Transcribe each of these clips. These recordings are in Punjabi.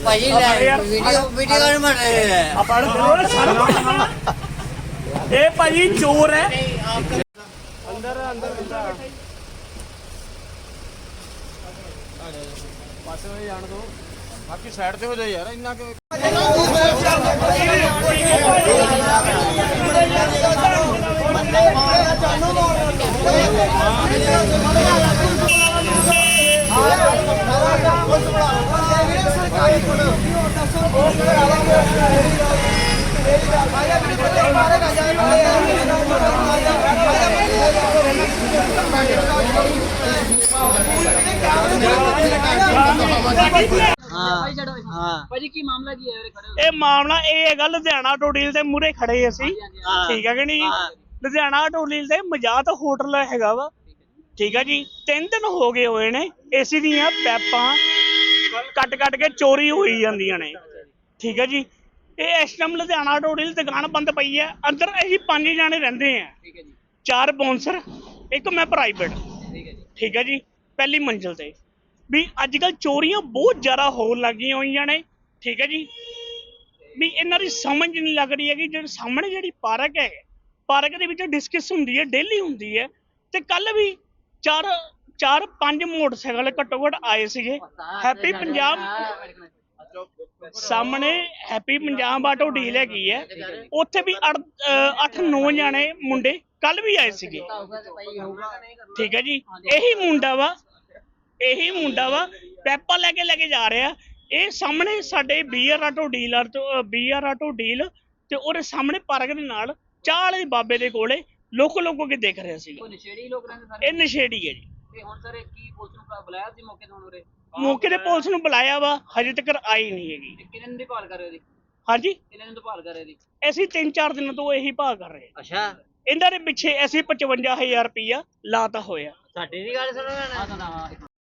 ਭਾਜੀ ਲੈ ਵੀਡੀਓ ਵੀਡੀਓ ਕਰ ਬਣ ਆਪਾਂ ਨੂੰ ਛੱਡ ਇਹ ਭਾਜੀ ਚੋਰ ਹੈ। ਬਾਕੀ ਸਾਈਡ ਤੇ ਹੋ ਜਾ ਯਾਰ ਇੰਨਾ ਕਿ ਹਾਂ ਹਾਂ ਭਾਜੀ ਕੀ ਮਾਮਲਾ ਕੀ ਹੈ ਉਰੇ ਖੜੇ ਹੋ? ਇਹ ਮਾਮਲਾ ਇਹ ਹੈਗਾ ਲੁਧਿਆਣਾ ਟੋਡੀਲ ਦੇ ਮੂਰੇ ਖੜੇ ਅਸੀਂ। ਹਾਂ। ਠੀਕ ਹੈ ਕਿ ਨਹੀਂ ਹਾਂ। ਲੁਧਿਆਣਾ ਟੋਡੀਲ ਦੇ ਮਜਾਤ ਹੋਟਲ ਹੈਗਾ ਵਾ। ਠੀਕ ਹੈ ਜੀ? ਤਿੰਨ ਦਿਨ ਹੋ ਗਏ ਹੋਏ ਨੇ ਏਸੀ ਦੀਆਂ ਪੈਪਾਂ ਕੱਟ ਕੱਟ ਕੇ ਚੋਰੀ ਹੋਈ ਜਾਂਦੀਆਂ ਨੇ। ਠੀਕ ਹੈ ਜੀ? ਇਹ ਇਸ ਟਾਈਮ ਲੁਧਿਆਣਾ ਟੋਡੀਲ ਦੁਕਾਨ ਬੰਦ ਪਈ ਹੈ। ਅੰਦਰ ਅਸੀਂ ਪੰਜ ਜਾਣੇ ਰਹਿੰਦੇ ਆ ਠੀਕ ਹੈ ਜੀ। ਚਾਰ ਬੌਂਸਰ ਇੱਕ ਮੈਂ ਪ੍ਰਾਈਵੇਟ ਠੀਕ ਹੈ ਜੀ। ਠੀਕ ਹੈ ਜੀ? ਪਹਿਲੀ ਮੰਜ਼ਿਲ ਤੇ। ਵੀ ਅੱਜ ਕੱਲ ਚੋਰੀਆਂ ਬਹੁਤ ਜ਼ਿਆਦਾ ਹੋਣ ਲੱਗੀਆਂ ਹੋਈਆਂ ਨੇ। ਠੀਕ ਹੈ ਜੀ? ਵੀ ਇਹਨਾਂ ਦੀ ਸਮਝ ਨਹੀਂ ਲੱਗ ਰਹੀ ਹੈਗੀ। ਜਿਹੜੇ ਸਾਹਮਣੇ ਜਿਹੜੀ ਪਾਰਕ ਹੈ, ਪਾਰਕ ਦੇ ਵਿੱਚ ਡਿਸਕਸ ਹੁੰਦੀ ਹੈ ਡੇਲੀ ਹੁੰਦੀ ਹੈ। ਤੇ ਕੱਲ ਵੀ ਚਾਰ ਚਾਰ, ਪੰਜ ਮੋਟਰਸਾਈਕਲ ਘੱਟੋ ਘੱਟ ਆਏ ਸੀਗੇ। ਹੈਪੀ ਪੰਜਾਬ ਸਾਹਮਣੇ ਹੈਪੀ ਪੰਜਾਬ ਆਟੋ ਡੀਲ ਹੈਗੀ ਹੈ। ਉੱਥੇ ਵੀ 8 9 ਜਾਣੇ ਮੁੰਡੇ ਕੱਲ ਵੀ ਆਏ ਸੀਗੇ। ਠੀਕ ਹੈ ਜੀ? ਇਹੀ ਮੁੰਡਾ ਵਾ ਇਹੀ ਮੁੰਡਾ ਵਾ ਪੈਪਾ ਲੈ ਕੇ ਲੈ ਕੇ ਜਾ ਰਿਹਾ। ਇਹ ਸਾਹਮਣੇ ਸਾਡੇ ਬੀਆਰ ਆਟੋ ਡੀਲਰ ਤੋਂ ਬੀਆਰ ਆਟੋ ਡੀਲ ਤੇ ਉਹਦੇ ਸਾਹਮਣੇ ਪਾਰਕ ਦੇ ਨਾਲ ਚਾਹ ਵਾਲੇ ਬਾਬੇ ਦੇ ਕੋਲੇ ਲੋਕ ਲੋਕੋ ਕੇ ਦੇਖ ਰਿਹਾ ਸੀਗਾ। ਕੋਈ ਨਸ਼ੇੜੀ ਲੋਕ ਰਹਿੰਦੇ ਸਾਰੇ? ਇਹ ਨਸ਼ੇੜੀ ਹੈ ਜੀ। ਤੇ ਹੁਣ ਸਰ ਇਹ ਕੀ ਪੁਲਿਸ ਨੂੰ ਬੁਲਾ- ਬੁਲਾਇਆ ਸੀ ਮੌਕੇ ਤੇ ਹੁਣ ਉਰੇ? ਮੌਕੇ ਤੇ ਪੁਲਿਸ ਨੂੰ ਬੁਲਾਇਆ ਵਾ ਹਜੇ ਤੱਕ ਆਈ ਨਹੀਂ ਹੈਗੀ। ਕਿੰਨੇ ਦਿਨ ਦੀ ਭਾਲ ਕਰ ਰਹੇ ਹੋ ਜੀ ਹਾਂਜੀ? ਕਿੰਨੇ ਦਿਨ ਤੋਂ ਭਾਲ ਕਰ ਰਹੇ ਜੀ ਅਸੀਂ 3-4 ਦਿਨਾਂ ਤੋਂ ਇਹੀ ਭਾਅ ਕਰ ਰਹੇ ਹਾਂ। ਅੱਛਾ। ਇਹਨਾਂ ਦੇ ਪਿੱਛੇ ਅਸੀਂ 55000 ਰੁਪਈਆ ਲਾਤਾ ਹੋਇਆ। ਸਾਡੀ ਵੀ ਗੱਲ ਸੁਣੋ ਨਾ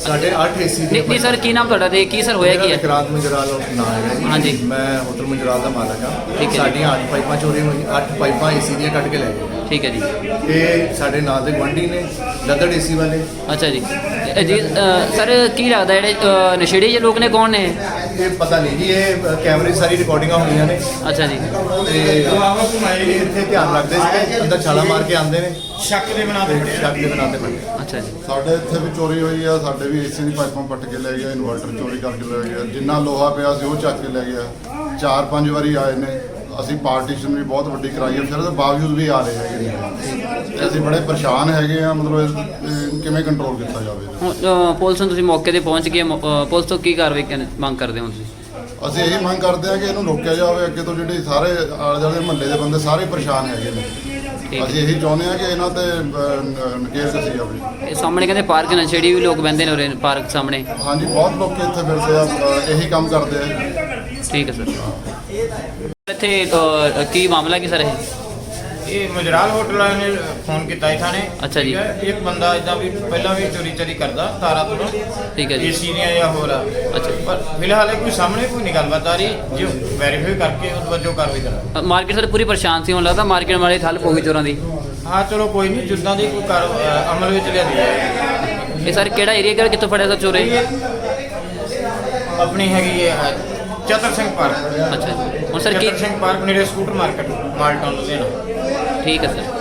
ਸਾਡੇ 8 ਏਸੀ ਨਹੀਂ ਨਹੀਂ ਸਰ ਕੀ ਨਾਮ ਤੁਹਾਡਾ ਤੇ ਕੀ ਸਰ ਹੋਇਆ ਕੀ ਹੈ? ਵਿਕਰਾਂਤ ਮੁੰਜਰਾਲ ਨਾਮ ਹੈਗਾ ਜੀ। ਹਾਂਜੀ। ਮੈਂ ਹੋਟਲ ਮੁੰਜਰਾਲ ਦਾ ਮਾਲਕ ਹਾਂ। ਠੀਕ ਹੈ ਜੀ। ਸਾਡੀਆਂ 8 ਪਾਈਪਾਂ ਚੋਰੀ ਹੋਈਆਂ 8 ਪਾਈਪਾਂ ਏਸੀ ਦੀਆਂ ਕੱਢ ਕੇ ਲੈ ਗਏ। ਠੀਕ ਹੈ ਜੀ। ਇਹ ਸਾਡੇ ਨਾਲ ਦੇ ਗੁਆਂਢੀ ਨੇ ਲੱਦੜ ਏਸੀ ਵਾਲੇ। ਅੱਛਾ ਜੀ। ਇਹ ਜੀ ਅ, ਸਰ ਕੀ ਲੱਗਦਾ ਜਿਹੜੇ ਅ, ਨਸ਼ੇੜੀ ਜਿਹੇ ਲੋਕ ਨੇ ਕੌਣ ਨੇ? ਇਹ ਪਤਾ ਨਹੀਂ ਜੀ ਇਹ ਅ, ਕੈਮਰੇ 'ਚ ਸਾਰੀ ਰਿਕਾਰਡਿੰਗਾਂ ਹੋਈਆਂ ਨੇ। ਅੱਛਾ ਜੀ। ਤੇ ਇਹ ਇੱਥੇ ਧਿਆਨ ਰੱਖਦੇ ਸੀ ਅੰਦਰ ਛਾਲਾ ਮਾਰ ਕੇ ਆਉਂਦੇ ਨੇ। ਸ਼ੱਕ ਦੇ ਬਣਾ ਤੇ ਸ਼ੱਕ ਦੇ ਬਣਾਉਂਦੇ ਪਏ ਅੱਛਾ ਜੀ। ਸਾਡੇ ਇੱਥੇ ਵੀ ਚੋਰੀ ਹੋਈ ਆ ਸਾਡੇ ਵੀ ਏਸੀ ਦੀ ਪਾਈਪਾਂ ਪੱਟ ਕੇ ਲੈ ਗਿਆ ਇਨਵਰਟਰ ਚੋਰੀ ਕਰਕੇ ਲੈ ਗਿਆ ਜਿੰਨਾ ਲੋਹਾ ਪਿਆ ਸੀ ਉਹ ਚੱਕ ਕੇ ਲੈ ਗਿਆ। ਚਾਰ ਪੰਜ ਵਾਰੀ ਆਏ ਨੇ। ਅਸੀਂ ਪਾਰਟੀਸ਼ਨ ਵੀ ਬਹੁਤ ਵੱਡੀ ਕਰਾਈ ਹੈ ਫਿਰ ਉਹਦੇ ਬਾਵਜੂਦ ਵੀ ਆ ਰਹੇ ਹੈਗੇ ਨੇ। ਤੇ ਅਸੀਂ ਬੜੇ ਪਰੇਸ਼ਾਨ ਹੈਗੇ ਆ ਮਤਲਬ ਇਹ ਕਿਵੇਂ ਕੰਟਰੋਲ ਕੀਤਾ ਜਾਵੇ? ਹੁਣ ਅ, ਪੁਲਿਸ ਨੂੰ ਤੁਸੀਂ ਮੌਕੇ ਤੇ ਪਹੁੰਚ ਗਏ ਮੌ- ਅ, ਪੁਲਿਸ ਤੋਂ ਕੀ ਕਾਰਵਾਈ ਕਰਨ- ਮੰਗ ਕਰਦੇ ਹੋ ਤੁਸੀਂ? ਅਸੀਂ ਇਹ ਮੰਗ ਕਰਦੇ ਆ ਕਿ ਇਹਨੂੰ ਰੋਕਿਆ ਜਾਵੇ। ਅੱਗੇ ਤੋਂ ਜਿਹੜੇ ਸਾਰੇ ਆਲੇ ਦੁਆਲੇ ਮਹੱਲੇ ਦੇ ਬੰਦੇ ਸਾਰੇ ਪਰੇਸ਼ਾਨ ਹੈਗੇ ਨੇ। ਅਸੀਂ ਇਹੀ ਚਾਹੁੰਦੇ ਆ ਕਿ ਇਹਨਾਂ ਤੇ ਨਕੇਲ ਕੱਸੀ ਇਹ ਸਾਹਮਣੇ ਕਹਿੰਦੇ ਪਾਰਕ ਨਸ਼ੇੜੀ ਵੀ ਲੋਕ ਬੰਦੇ ਨੇ ਉਰੇ ਪਾਰਕ ਸਾਹਮਣੇ। ਹਾਂਜੀ ਬਹੁਤ ਲੋਕ ਇੱਥੇ ਫਿਰਦੇ ਆ ਇਹੀ ਕੰਮ ਕਰਦੇ ਆ। ਠੀਕ ਹੈ ਸਰ। ਇੱਥੇ ਕੀ ਮਾਮਲਾ ਕੀ ਸਰ ਇਹ? ਇਹ ਮੁਜਰਾਲ ਹੋਟਲ ਵਾਲਿਆਂ ਨੇ ਫੋਨ ਕੀਤਾ ਸੀ ਥਾਣੇ। ਅੱਛਾ ਜੀ। ਹੈ, ਇੱਕ ਬੰਦਾ ਇਦਾਂ ਵੀ ਪਹਿਲਾਂ ਵੀ ਚੋਰੀ ਚੋਰੀ ਕਰਦਾ ਤਾਰਾ ਤੋਂ ਠੀਕ ਹੈ ਜੀ। ਏਸੀ ਦੀਆਂ ਜਾਂ ਹੋਰ ਆ। ਅੱਛਾ। ਪਰ ਫਿਲਹਾਲ ਇਹ ਕੋਈ ਸਾਹਮਣੇ ਕੋਈ ਨਹੀਂ ਗੱਲਬਾਤ ਆ ਰਹੀ। ਜੋ ਵੈਰੀਫਾਈ ਕਰਕੇ ਉਸ ਵਜੋਂ ਕਾਰਵਾਈ ਕਰਾਂਗੇ। ਮਾਰਕੀਟ ਸਰ ਪੂਰੀ ਪਰੇਸ਼ਾਨ ਸੀ ਹੁਣ ਲੱਗਦਾ ਮਾਰਕੀਟ ਵਾਲੇ ਠੱਲ ਪਊ ਗਈ ਚੋਰਾਂ ਦੀ। ਹਾਂ ਚਲੋ ਕੋਈ ਨਹੀਂ ਜਿੱਦਾਂ ਦੀ ਕੋਈ ਕਾਰ ਅ, ਅਮਲ ਵਿੱਚ ਲਿਆਂਦੀ ਜਾਏਗੀ ਇਹ ਸਰ ਕਿਹੜਾ ਏਰੀਆ ਕਿਹੜਾ ਕਿੱਥੋਂ ਫੜਿਆ ਸਰ ਚੋਰੇ? ਆਪਣੀ ਹੈਗੀ ਹੈ ਚਤਰ ਸਿੰਘ ਪਾਰਕ। ਅੱਛਾ ਜੀ। ਹੁਣ ਸਰ ਕੀ ਚਤਰ ਸਿੰਘ ਪਾਰਕ ਨੇੜੇ scooter market model town Ludhiana. ਠੀਕ ਹੈ ਸਰ